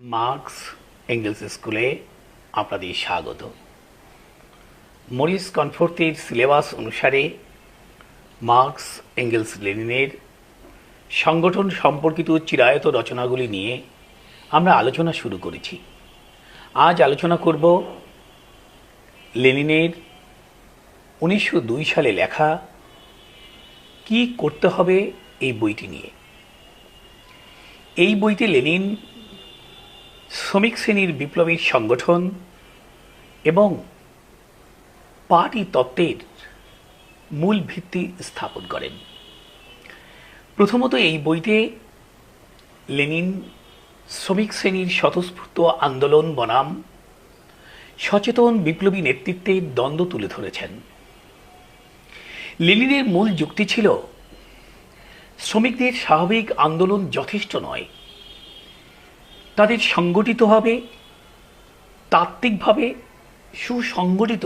Marks angles স্কুলে আপনাদের স্বাগত। মরিস কনফোর্তের সিলেবাস অনুসারে মার্কস এঙ্গেলস লেনিনের সংগঠন সম্পর্কিত চিরায়ত রচনাগুলি নিয়ে আমরা আলোচনা শুরু করেছি। আজ আলোচনা করব লেনিনের উনিশশো দুই সালে লেখা কি করতে হবে এই বইটি নিয়ে। এই বইতে লেনিন শ্রমিক শ্রেণির বিপ্লবী সংগঠন এবং পার্টি তত্ত্বের মূল ভিত্তি স্থাপন করেন। প্রথমত এই বইতে লেনিন শ্রমিক শ্রেণির স্বতঃস্ফূর্ত আন্দোলন বনাম সচেতন বিপ্লবী নেতৃত্বের দ্বন্দ্ব তুলে ধরেছেন। লেনিনের মূল যুক্তি ছিল, শ্রমিকদের স্বাভাবিক আন্দোলন যথেষ্ট নয় তাদের সংগঠিতভাবে তাত্ত্বিকভাবে সুসংগঠিত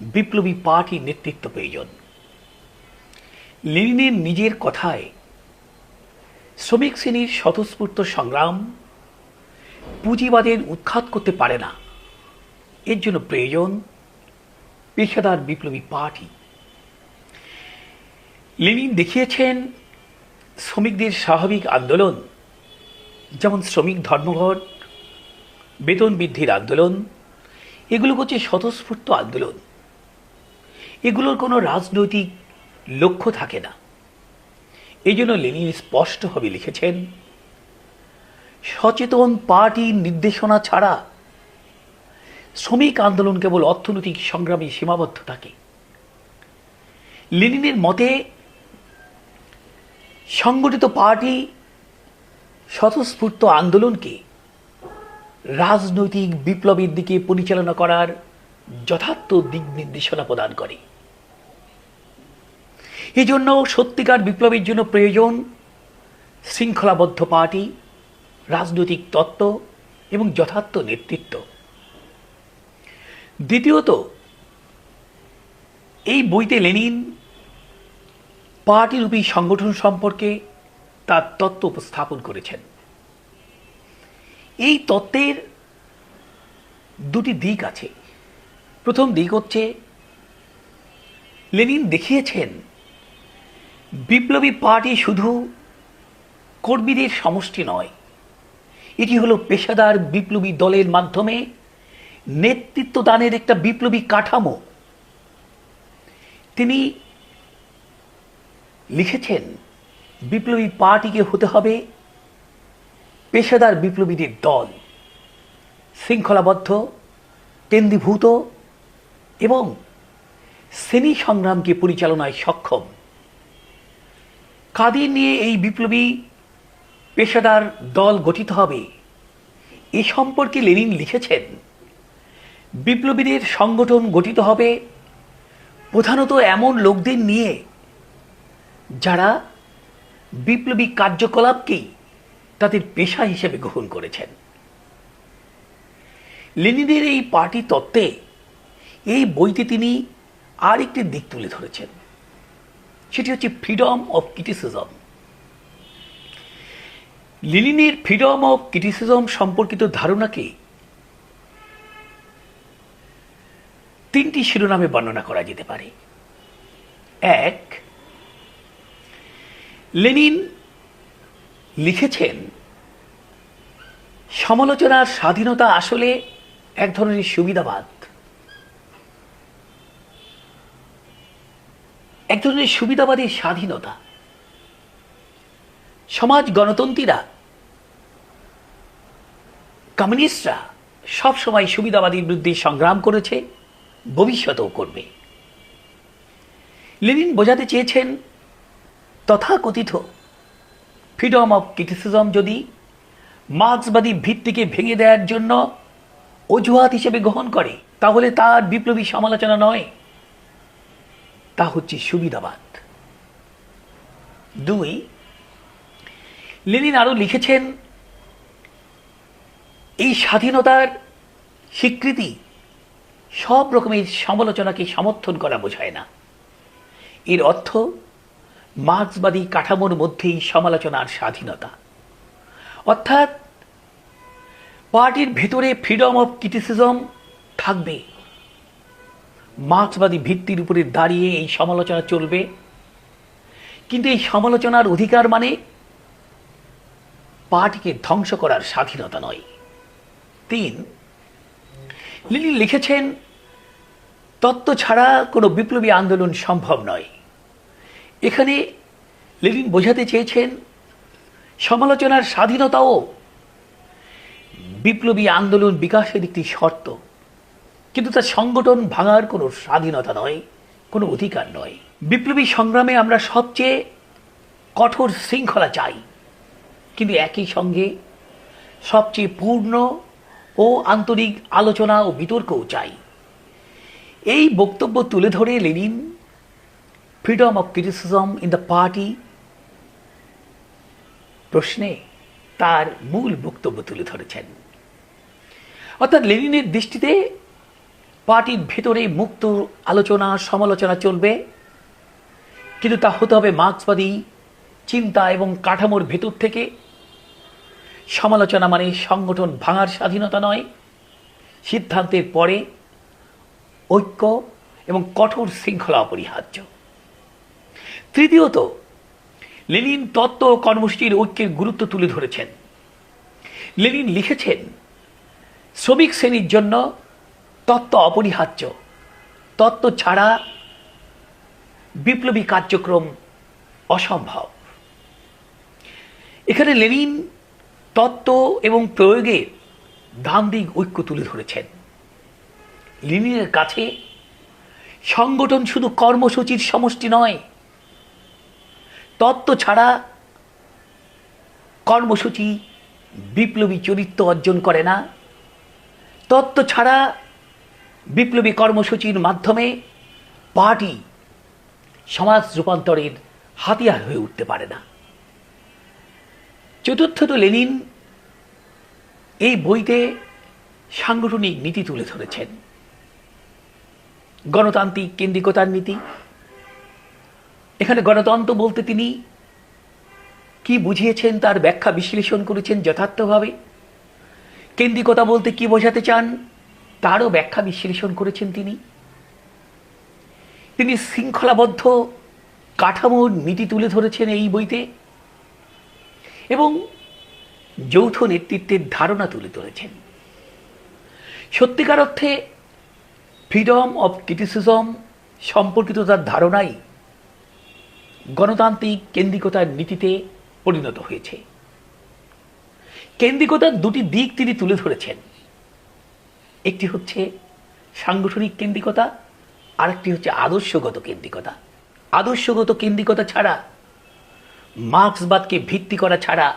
বিপ্লবী পার্টি নেতৃত্ব প্রয়োজন। লেনিনের নিজের কথায় শ্রমিক শ্রেণির স্বতঃস্ফূর্ত সংগ্রাম পুঁজিবাদের উৎখাত করতে পারে না। এর জন্য প্রয়োজন পেশাদার বিপ্লবী পার্টি। লেনিন দেখিয়েছেন, শ্রমিকদের স্বাভাবিক আন্দোলন যেমন শ্রমিক ধর্মঘট, বেতন বৃদ্ধির আন্দোলন, এগুলো হচ্ছে স্বতঃস্ফূর্ত আন্দোলন। এগুলোর কোনো রাজনৈতিক লক্ষ্য থাকে না। এই জন্য লেনিন স্পষ্টভাবে লিখেছেন, সচেতন পার্টির নির্দেশনা ছাড়া শ্রমিক আন্দোলন কেবল অর্থনৈতিক সংগ্রামে সীমাবদ্ধ থাকে। লেনিনের মতে, সংগঠিত পার্টি স্বতঃস্ফূর্ত আন্দোলনকে রাজনৈতিক বিপ্লবের দিকে পরিচালনা করার যথার্থ দিক নির্দেশনা প্রদান করে। এই জন্য সত্যিকার বিপ্লবের জন্য প্রয়োজন শৃঙ্খলাবদ্ধ পার্টি, রাজনৈতিক তত্ত্ব এবং যথার্থ নেতৃত্ব। দ্বিতীয়ত, এই বইতে লেনিন পার্টিরূপী সংগঠন সম্পর্কে তার তত্ত্ব উপস্থাপন করেছেন। এই তত্ত্বের দুটি দিক আছে। প্রথম দিক হচ্ছে, লেনিন দেখিয়েছেন, বিপ্লবী পার্টি শুধু কর্মীদের সমষ্টি নয়, এটি হলো পেশাদার বিপ্লবী দলের মাধ্যমে নেতৃত্ব দানের একটা বিপ্লবী কাঠামো। তিনি লিখেছেন বিপ্লবী পার্টিকে হতে হবে পেশাদার বিপ্লবীদের দল। শৃঙ্খলাবদ্ধ, কেন্দ্রীভূত এবং শ্রেণি সংগ্রামকে পরিচালনায় সক্ষম। কাদের নিয়ে এই বিপ্লবী পেশাদার দল গঠিত হবে? এ সম্পর্কে লেনিন লিখেছেন, বিপ্লবীদের সংগঠন গঠিত হবে প্রধানত এমন লোকদের নিয়ে যারা বিপ্লবী কার্যকলাপকেই তাদের পেশা হিসেবে গ্রহণ করেছেন। লেনিনের এই পার্টি তত্ত্বে এই বইতে তিনি আর একটি দিক তুলে ধরেছেন। সেটি হচ্ছে ফ্রিডম অফ ক্রিটিসিজম। লেনিনের ফ্রিডম অফ ক্রিটিসিজম সম্পর্কিত ধারণাকে তিনটি শিরোনামে বর্ণনা করা যেতে পারে। এক লেনিন লিখেছেন, সমালোচনার স্বাধীনতা আসলে এক ধরনের সুবিধাবাদ। এক ধরনের সুবিধাবাদী স্বাধীনতা। সমাজ গণতন্ত্রীরা, কমিউনিস্টরা সবসময় সুবিধাবাদীর বিরুদ্ধে সংগ্রাম করেছে, ভবিষ্যতেও করবে। লেনিন বোঝাতে চেয়েছেন তথাকথিত। ফ্রিডম অফ ক্রিটিসিজম যদি মার্ক্সবাদী ভিত্তিকে ভেঙে দেওয়ার জন্য অজুহাত হিসেবে গ্রহণ করে, তাহলে তার বিপ্লবী সমালোচনা নয়, তা হচ্ছে সুবিধাবাদ। দুই, লেনিন আরও লিখেছেন, এই স্বাধীনতার স্বীকৃতি সব রকমের সমালোচনাকে সমর্থন করা বোঝায় না। এর অর্থ মার্ক্সবাদী কাঠামোর মধ্যেই সমালোচনার স্বাধীনতা। অর্থাৎ, পার্টির ভেতরে ফ্রিডম অফ ক্রিটিসিজম থাকবে। মার্ক্সবাদী ভিত্তির উপরে দাঁড়িয়ে এই সমালোচনা চলবে। কিন্তু এই সমালোচনার অধিকার মানে পার্টিকে ধ্বংস করার স্বাধীনতা নয়। তিন, লিলি লিখেছেন, তত্ত্ব ছাড়া কোনো বিপ্লবী আন্দোলন সম্ভব নয়। এখানে লেনিন বোঝাতে চেয়েছেন সমালোচনার স্বাধীনতাও বিপ্লবী আন্দোলন বিকাশের একটি শর্ত। কিন্তু তার সংগঠন ভাঙার কোনো স্বাধীনতা নয়, কোনো অধিকার নয়। বিপ্লবী সংগ্রামে আমরা সবচেয়ে কঠোর শৃঙ্খলা চাই। কিন্তু একই সঙ্গে সবচেয়ে পূর্ণ ও আন্তরিক আলোচনা ও বিতর্কও চাই। এই বক্তব্য তুলে ধরে Lenin freedom of criticism in the party প্রশ্নে তার মূল বক্তব্য তুলে ধরেছেন। অর্থাৎ লেনিনের দৃষ্টিতে পার্টির ভেতরে মুক্ত আলোচনা, সমালোচনা চলবে। কিন্তু তা হতে হবে মার্ক্সবাদী চিন্তা এবং কাঠামোর ভেতর থেকে। সমালোচনা মানে সংগঠন ভাঙার স্বাধীনতা নয়। সিদ্ধান্তের পরে ঐক্য এবং কঠোর শৃঙ্খলা অপরিহার্য। তৃতীয়ত, লেনিন তত্ত্ব কর্মসূচির ঐক্যের গুরুত্ব তুলে ধরেছেন। লেনিন লিখেছেন, শ্রমিক শ্রেণির জন্য তত্ত্ব অপরিহার্য। তত্ত্ব ছাড়া বিপ্লবী কার্যক্রম অসম্ভব। এখানে লেনিন তত্ত্ব এবং প্রয়োগের দান্দিক ঐক্য তুলে ধরেছেন। লেনিনের কাছে সংগঠন শুধু কর্মসূচির সমষ্টি নয় তত্ত্ব ছাড়া কর্মসূচি বিপ্লবী চরিত্র অর্জন করে না। তত্ত্ব ছাড়া বিপ্লবী কর্মসূচির মাধ্যমে পার্টি সমাজ রূপান্তরের হাতিয়ার হয়ে উঠতে পারে না। চতুর্থত লেনিন এই বইতে সাংগঠনিক নীতি তুলে ধরেছেন। গণতান্ত্রিক কেন্দ্রিকতার নীতি এখানে গণতন্ত্র বলতে তিনি কি বুঝিয়েছেন, তার ব্যাখ্যা বিশ্লেষণ করেছেন যথার্থভাবে? কেন্দ্রিকতা বলতে কি বোঝাতে চান, তারও ব্যাখ্যা বিশ্লেষণ করেছেন তিনি। তিনি শৃঙ্খলাবদ্ধ কাঠামোর নীতি তুলে ধরেছেন এই বইতে এবং যৌথ নেতৃত্বের ধারণা তুলে ধরেছেন। সত্যিকার অর্থে ফ্রিডম অফ ক্রিটিসিজম সম্পর্কিত তার ধারণাই গণতান্ত্রিক কেন্দ্রিকতার নীতিতে পরিণত হয়েছে। কেন্দ্রিকতার দুটি দিক তিনি তুলে ধরেছেন। একটি হচ্ছে সাংগঠনিক কেন্দ্রিকতা, আরেকটি হচ্ছে আদর্শগত কেন্দ্রিকতা। আদর্শগত কেন্দ্রিকতা ছাড়া, মার্ক্সবাদকে ভিত্তি করা ছাড়া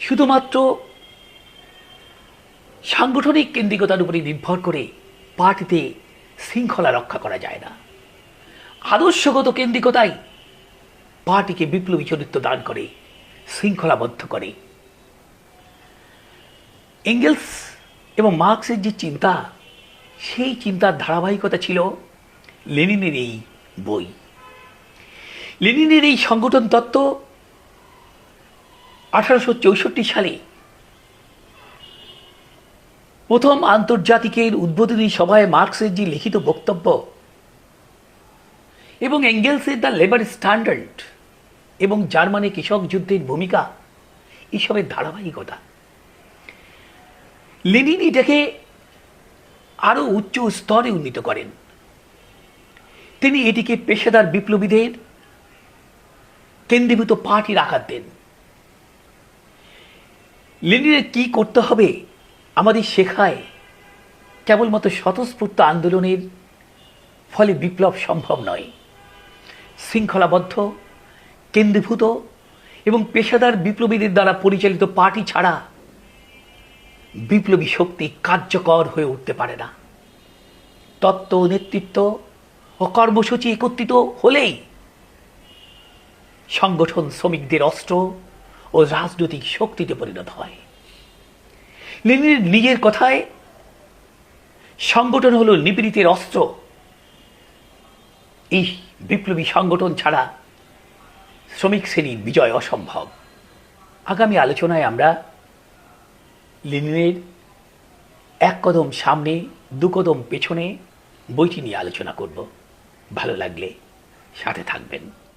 শুধুমাত্র সাংগঠনিক কেন্দ্রিকতার উপরে নির্ভর করে পার্টিতে শৃঙ্খলা রক্ষা করা যায় না। আদর্শগত কেন্দ্রিকতাই পার্টিকে বিপ্লবী চরিত্র দান করে, শৃঙ্খলাবদ্ধ করে। এঙ্গেলস এবং মার্ক্সের যে চিন্তা, সেই চিন্তার ধারাবাহিকতা ছিল লেনিনের এই বই। লেনিনের এই সংগঠন তত্ত্ব আঠারোশো চৌষট্টি সালে প্রথম আন্তর্জাতিকের উদ্বোধনী সভায় মার্ক্সের যে লিখিত বক্তব্য এবং এঙ্গেলসের দ্য লেবার স্ট্যান্ডার্ড এবং জার্মানি কৃষক যুদ্ধের ভূমিকা এসবের ধারাবাহিকতা। লেনিন এটাকে আরও উচ্চ স্তরে উন্নীত করেন। তিনি এটিকে পেশাদার বিপ্লবীদের কেন্দ্রীভূত পার্টির আকার দেন। লেনিনের কি করতে হবে আমাদের শেখায় কেবলমাত্র স্বতঃস্ফূর্ত আন্দোলনের ফলে বিপ্লব সম্ভব নয়। শৃঙ্খলাবদ্ধ, কেন্দ্রীভূত এবং পেশাদার বিপ্লবীদের দ্বারা পরিচালিত পার্টি ছাড়া বিপ্লবী শক্তি কার্যকর হয়ে উঠতে পারে না। তত্ত্ব নেতৃত্ব ও কর্মসূচি একত্রিত হলেই সংগঠন শ্রমিকদের অস্ত্র ও রাজনৈতিক শক্তিতে পরিণত হয়। লেনিনের নিজের কথায়, সংগঠন হলো নিপীড়িতের অস্ত্র। এই বিপ্লবী সংগঠন ছাড়া শ্রমিক শ্রেণির বিজয় অসম্ভব। আগামী আলোচনায় আমরা লেনিনের এক কদম সামনে, দু কদম পেছনে বইটি নিয়ে আলোচনা করব। ভালো লাগলে সাথে থাকবেন।